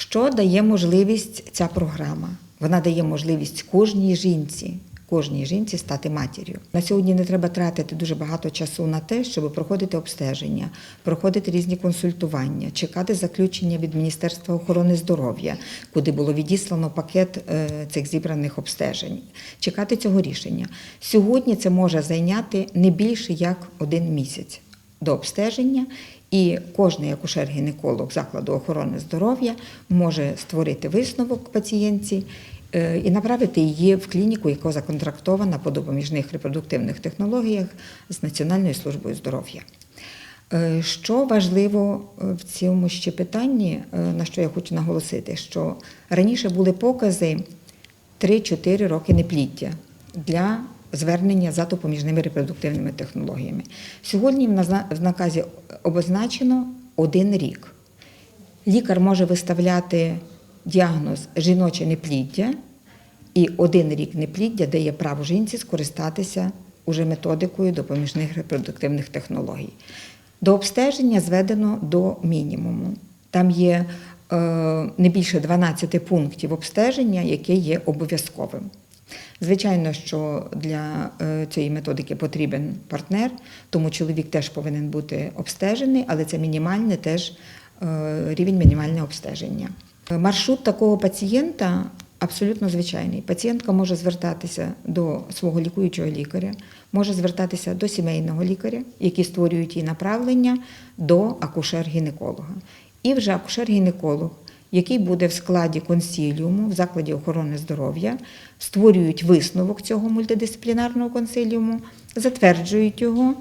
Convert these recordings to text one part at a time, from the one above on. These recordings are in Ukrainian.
Що дає можливість ця програма? Вона дає можливість кожній жінці. Кожній жінці стати матір'ю. На сьогодні не треба тратити дуже багато часу на те, щоб проходити обстеження, проходити різні консультування, чекати заключення від Міністерства охорони здоров'я, куди було відіслано пакет е, цих зібраних обстежень, чекати цього рішення. Сьогодні це може зайняти не більше як один місяць до обстеження, і кожний акушер-гінеколог закладу охорони здоров'я може створити висновок пацієнтці е, і направити її в клініку, яка законтрактована по допоміжних репродуктивних технологіях з Національною службою здоров'я. Е, Що важливо е, в цьому ще питанні, на що я хочу наголосити, що раніше були покази 3-4 роки непліддя для звернення за допоміжними репродуктивними технологіями. Сьогодні в наказі обозначено один рік. Лікар може виставляти діагноз жіноче непліддя, і один рік непліддя дає право жінці скористатися уже методикою допоміжних репродуктивних технологій. До обстеження зведено до мінімуму. Там є е, не більше 12 пунктів обстеження, яке є обов'язковим. Звичайно, що для е, цієї методики потрібен партнер, тому чоловік теж повинен бути обстежений, але це мінімальний теж е, рівень мінімального обстеження. Маршрут такого пацієнта абсолютно звичайний. Пацієнтка може звертатися до свого лікуючого лікаря, може звертатися до сімейного лікаря, які створюють їй направлення до акушер-гінеколога. І вже акушер-гінеколог, який буде в складі консиліуму в закладі охорони здоров'я, створюють висновок цього мультидисциплінарного консиліуму, затверджують його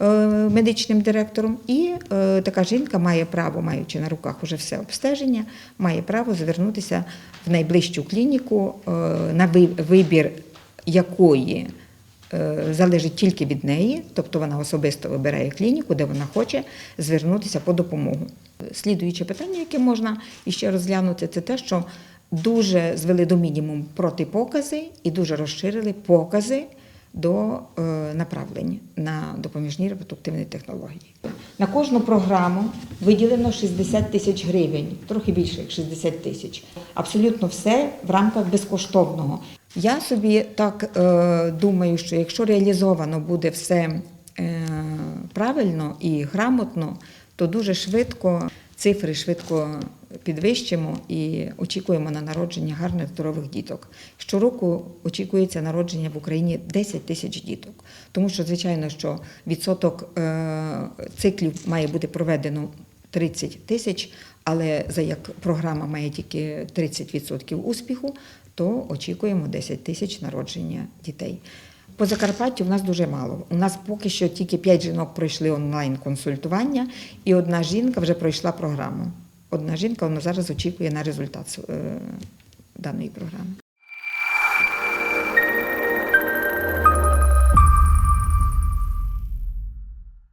е, медичним директором, і е, така жінка має право, маючи на руках уже все обстеження, має право звернутися в найближчу клініку е, на ви- вибір якої залежить тільки від неї, тобто вона особисто вибирає клініку, де вона хоче звернутися по допомогу. Слідуюче питання, яке можна іще розглянути, це те, що дуже звели до мінімуму протипокази і дуже розширили покази до е, направлень на допоміжні репродуктивні технології. На кожну програму виділено 60 тисяч гривень, трохи більше як 60 тисяч. Абсолютно все в рамках безкоштовного. Я собі так е, думаю, що якщо реалізовано буде все е, правильно і грамотно, то дуже швидко цифри швидко підвищимо і очікуємо на народження гарних здорових діток. Щороку очікується народження в Україні 10 тисяч діток, тому що звичайно, що відсоток е, циклів має бути проведено 30 тисяч, але за як програма має тільки 30% успіху, то очікуємо 10 тисяч народження дітей. По Закарпаттю в нас дуже мало. У нас поки що тільки 5 жінок пройшли онлайн-консультування, і одна жінка вже пройшла програму. Одна жінка вона зараз очікує на результат е, даної програми.